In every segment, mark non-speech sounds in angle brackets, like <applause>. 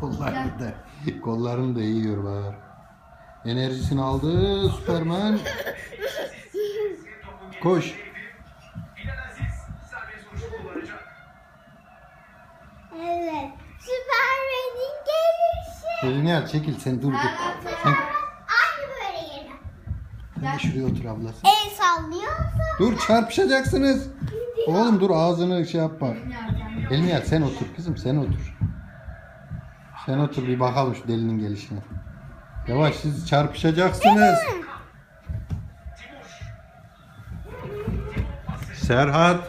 Kollarını da, kollarını da yiyor bak. Enerjisini aldı Süpermen. Koş. Evet. Süpermen'in gelişi. Elini al çekil sen dur dur. Sen, Aynı böyle sen de şuraya otur ablası. El sallıyorsa. Dur çarpışacaksınız. Oğlum dur ağzını şey yapma. Elini al sen otur kızım sen otur. Sen otur bir bakalım şu delinin gelişine. Yavaş siz çarpışacaksınız. Serhat.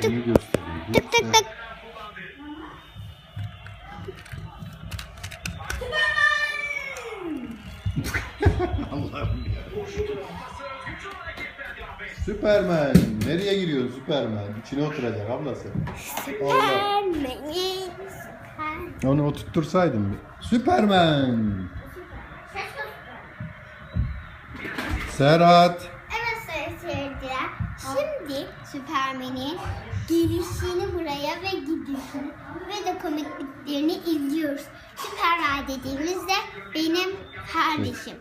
Seni. Tık tık tık. Allah'ım ya. Süpermen. Nereye giriyorsun Süpermen? İçine oturacak ablası. Allah. Süpermen'in. Süper. Onu oturttursaydım bir. Süpermen. Serhat. Evet seyirciler. Şimdi Süpermen'in gelişini buraya ve gidişini ve de komikliklerini izliyoruz. Süpermen dediğimizde benim kardeşim.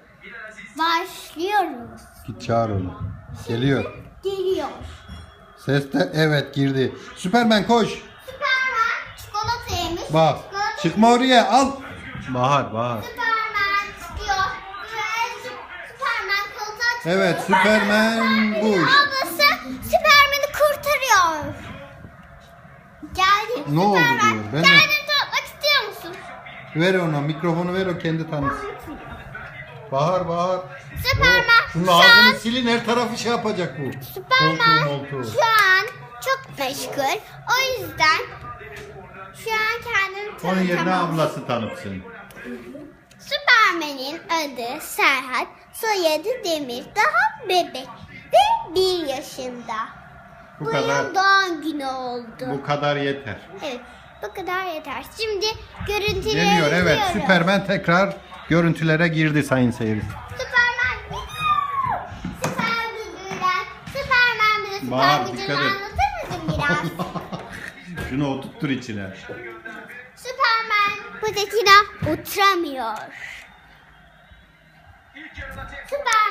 Başlıyoruz. Git çağır onu. Geliyor. Geliyor. Ses de evet girdi. Süpermen koş. Süpermen çikolata yemiş. Bak. Çikolata Çıkma oraya al. Bahar bahar. Süpermen çıkıyor. Ve Sü- Süpermen koltuğa çıkıyor. Evet Süpermen bu iş. Ablası Süpermen'i kurtarıyor. Geldi. Ne oldu Süpermen, diyor, ben de- Kendini tanıtmak istiyor musun? Ver ona mikrofonu ver o kendi tanısın. Bahar bahar. Süpermen Oo, Şunun şu ağzını an, silin her tarafı şey yapacak bu. Moltuğu. şu an çok meşgul. O yüzden şu an kendini Onun yerine ablası tanıtsın. Süpermen'in adı Serhat, soyadı Demir. Daha bebek ve bir yaşında. Bu Bu kadar. doğum günü oldu. Bu kadar yeter. Evet, bu kadar yeter. Şimdi görüntüleri Geliyor evet. Süpermen tekrar görüntülere girdi sayın seyirci. Süperman. Süper gücüler. Bize süper Bağır, gücünü dikkat et. anlatır mısın biraz? <laughs> Şunu oturttur içine. Süperman. Patatine oturamıyor. Süper.